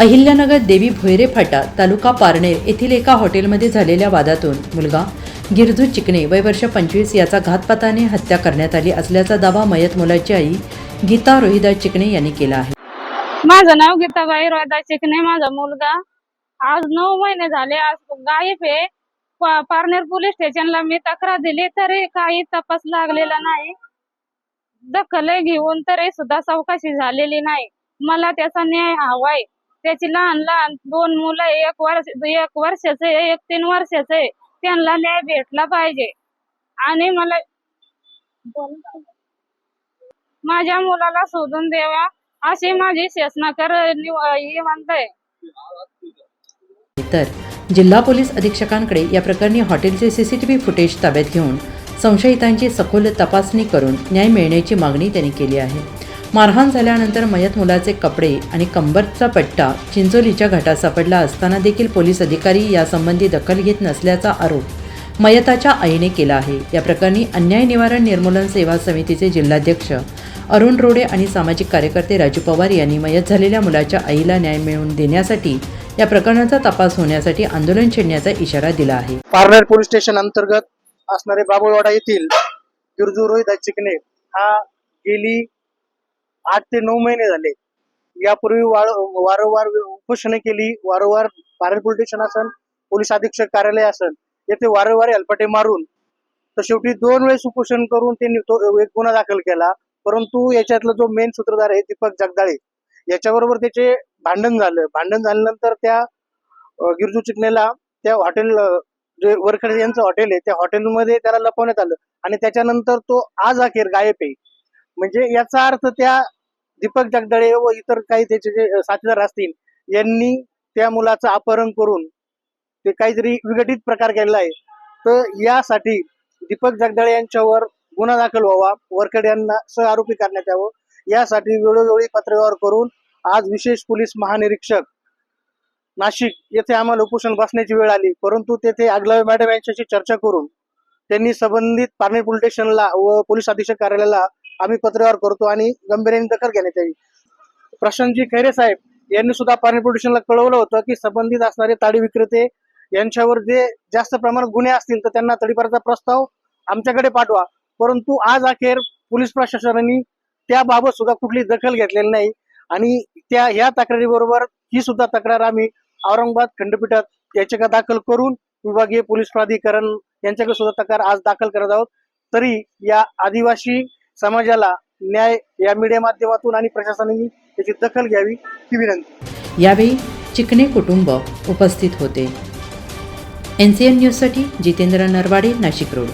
अहिल्यानगर देवी भोयरे फाटा तालुका पारनेर येथील एका हॉटेलमध्ये झालेल्या वादातून मुलगा गिरजू चिकणे वय वर्ष पंचवीस याचा घातपाताने हत्या करण्यात आली असल्याचा दावा मयत मुलाची आई गीता रोहिदा चिकणे यांनी केला आहे. माझं नाव गीताबाई रोहिदा चिकणे माझा मुलगा आज नऊ महिने झाले आज गायब आहे. पारनेर पोलीस स्टेशनला मी तक्रार दिली तरी काही तपास लागलेला नाही. दखल घेऊन तरी सुद्धा चौकशी झालेली नाही. मला त्याचा न्याय हवाय. त्याची लहान लहान दोन मुलं एक वर्ष एक वर्षाचे आहे, एक तीन वर्षाचे आहे. त्यांना न्याय भेटला पाहिजे. आणि मला माझ्या मुलाला शोधून द्यावा अशी माझी शासनाकर ही म्हणताय तर जिल्हा पोलीस अधीक्षकांकडे या प्रकरणी हॉटेलचे सीसीटीव्ही फुटेज ताब्यात घेऊन संशयितांची सखोल तपासणी करून न्याय मिळण्याची मागणी त्यांनी केली आहे. मारहाण झाल्यानंतर मयत मुलाचे कपडे आणि कंबरचा पट्टा चिंचोलीच्या घाटात सापडला असताना देखील पोलीस अधिकारी यासंबंधी दखल घेत नसल्याचा आरोप मयताच्या आईने केला आहे. या प्रकरणी अन्याय निवारण निर्मूलन सेवा समितीचे जिल्हाध्यक्ष अरुण रोडे आणि सामाजिक कार्यकर्ते राजू पवार यांनी मयत झालेल्या मुलाच्या आईला न्याय मिळवून देण्यासाठी या प्रकरणाचा तपास होण्यासाठी आंदोलन छेडण्याचा इशारा दिला आहे. पार्लर पोलीस स्टेशन अंतर्गत असणारे बाबुळवाडा येथील गिरजू रोहित चिकणे हा गेली आठ ते नऊ महिने झाले. यापूर्वी वारंवार उपोषणे केली. वारंवार पारनेर पोलीस स्टेशन असन पोलीस अधीक्षक कार्यालय असन येथे वारंवार अलपटे मारून तर शेवटी दोन वेळेस उपोषण करून त्यांनी तो एक गुन्हा दाखल केला. परंतु याच्यातला जो मेन सूत्रधार आहे दीपक जगदाळे याच्याबरोबर त्याचे भांडण झालं. भांडण झाल्यानंतर त्या गिरजू चिकणेला त्या हॉटेल जे वरखडे यांचं हॉटेल आहे त्या हॉटेलमध्ये त्याला लपवण्यात आलं. आणि त्याच्यानंतर तो आज अखेर गायब आहे. म्हणजे याचा अर्थ त्या दीपक जगदाळे व इतर काही त्याचे जे साथीदार असतील यांनी त्या मुलाचं अपहरण करून ते काहीतरी विघटित प्रकार केलेला आहे. तर यासाठी दीपक जगदाळे यांच्यावर गुन्हा दाखल व्हावा वरखेड यांना सह आरोपी करण्यात यावं. यासाठी वेळोवेळी पत्रव्यवहार करून आज विशेष पोलीस महानिरीक्षक नाशिक येथे आम्हाला उपोषण बसण्याची वेळ आली. परंतु तेथे आगलावे मॅडम यांच्याशी चर्चा करून त्यांनी संबंधित पारनेर पोलीस स्टेशनला व पोलीस अधीक्षक कार्यालयाला आम्ही पत्रव्यवहार करतो आणि गंभीर्याने दखल घेण्यात यावी. प्रशांतजी खैरे साहेब यांनी सुद्धा पाणी प्रदूषणला कळवलं होतं की संबंधित असणारे ताडी विक्रेते यांच्यावर जे जास्त प्रमाणात गुन्हे असतील तर त्यांना तडीपारचा प्रस्ताव आमच्याकडे पाठवा. परंतु आज अखेर पोलीस प्रशासनाने त्याबाबत सुद्धा कुठली दखल घेतलेली नाही आणि त्या ह्या तक्रारीबरोबर ही सुद्धा तक्रार आम्ही औरंगाबाद खंडपीठात याचिका दाखल करून विभागीय पोलीस प्राधिकरण यांच्याकडे सुद्धा तक्रार आज दाखल करत आहोत. तरी या आदिवासी समाजाला न्याय या मीडिया माध्यमातून आणि प्रशासनाने त्याची दखल घ्यावी ही विनंती. यावेळी चिकणे कुटुंब उपस्थित होते. एन सी एन न्यूजसाठी जितेंद्र नरवाडे नाशिक रोड.